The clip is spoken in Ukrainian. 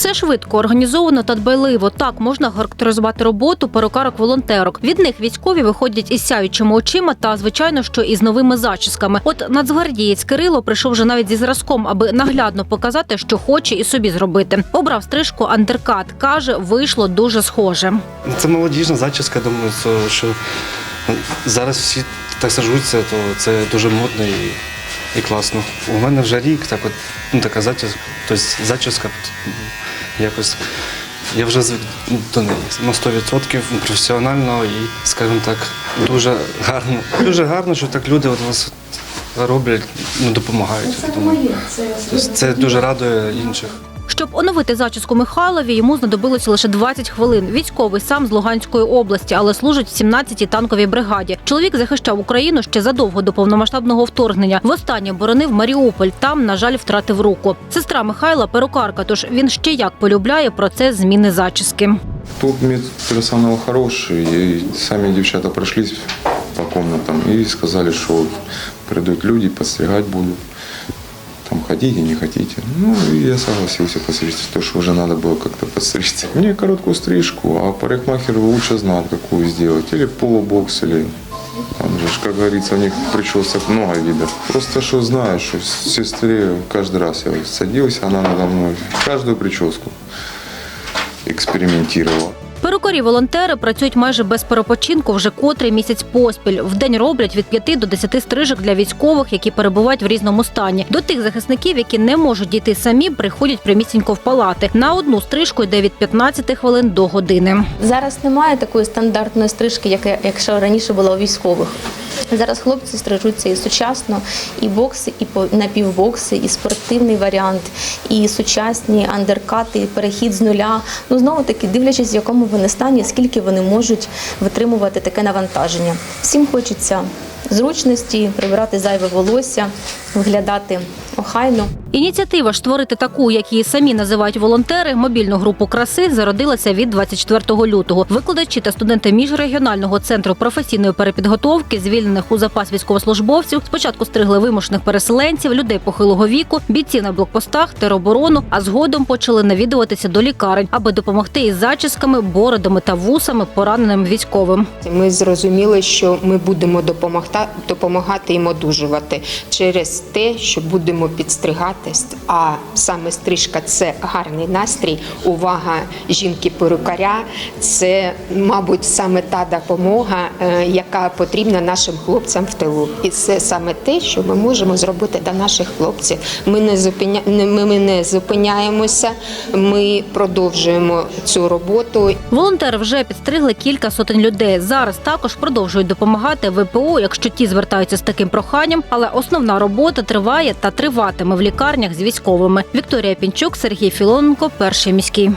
Все швидко, організовано та дбайливо. Так можна характеризувати роботу перукарок-волонтерок. Від них військові виходять із сяючими очима та, звичайно, що із новими зачісками. От нацгвардієць Кирило прийшов вже навіть зі зразком, аби наглядно показати, що хоче і собі зробити. Обрав стрижку андеркат. каже, вийшло дуже схоже. Це молодіжна зачіска, думаю, що зараз всі так сажуться, то це дуже модно і, і класно. У мене вже рік так от, ну, така зачіска, тобто зачіска якось. Я вже звик до неї на 100% професіонально і, скажімо так, дуже гарно. Дуже гарно, що так люди от вас роблять, ну, допомагають. це, Тобто це дуже радує інших. Щоб оновити зачіску Михайлові, йому знадобилося лише 20 хвилин. Військовий сам з Луганської області, але служить в 17-й танковій бригаді. Чоловік захищав Україну ще задовго до повномасштабного вторгнення. Востаннє боронив Маріуполь. Там, на жаль, втратив руку. Сестра Михайла перукарка, тож він ще як полюбляє процес зміни зачіски. Тут медперсонал хороший, и сами девчата прошлись по комнатам и сказали, что придут люди, подстригать будут. Там хотите, не хотите. Ну, и я согласился постричься, потому что уже надо было как-то подстричься. Мне короткую стрижку, а парикмахер лучше знает, какую сделать. Или полубокс, или там же, как говорится, у них причесок много видов. Просто что знаю, что сестре каждый раз я садился, она надо мной каждую прическу экспериментировала. Перукарі-волонтери працюють майже без перепочинку вже котрий місяць поспіль. В день роблять від 5 до 10 стрижок для військових, які перебувають в різному стані. До тих захисників, які не можуть дійти самі, приходять прямісінько в палати. На одну стрижку йде від 15 хвилин до години. Зараз немає такої стандартної стрижки, як якщо раніше була у військових. Зараз хлопці стрижуться і сучасно, і бокси, і напівбокси, і спортивний варіант, і сучасні андеркати, і перехід з нуля. Ну знову таки, дивлячись, в якому вони стані, скільки вони можуть витримувати таке навантаження. Всім хочеться зручності, прибирати зайве волосся, виглядати охайно. Ініціатива створити таку, як її самі називають волонтери, мобільну групу краси зародилася від 24 лютого. Викладачі та студенти міжрегіонального центру професійної перепідготовки, звільнених у запас військовослужбовців, спочатку стригли вимушених переселенців, людей похилого віку, бійців на блокпостах, тероборону, а згодом почали навідуватися до лікарень, аби допомогти із зачісками, бородами та вусами пораненим військовим. Ми зрозуміли, що ми будемо допомогти, допомагати їм одужувати через те, що будемо підстригатись. А саме стрижка це гарний настрій, увага жінки-перукаря. Це, мабуть, саме та допомога, е, яка потрібна нашим хлопцям в тилу. І це саме те, що ми можемо зробити для наших хлопців. Ми не зупиня... ми не зупиняємося. Ми продовжуємо цю роботу. Волонтери вже підстригли кілька сотень людей. Зараз також продовжують допомагати ВПО, якщо ті звертаються з таким проханням. Але основна робота триває та триватиме в лікарнях з військовими. Вікторія Пінчук, Сергій Філоненко, перший міський.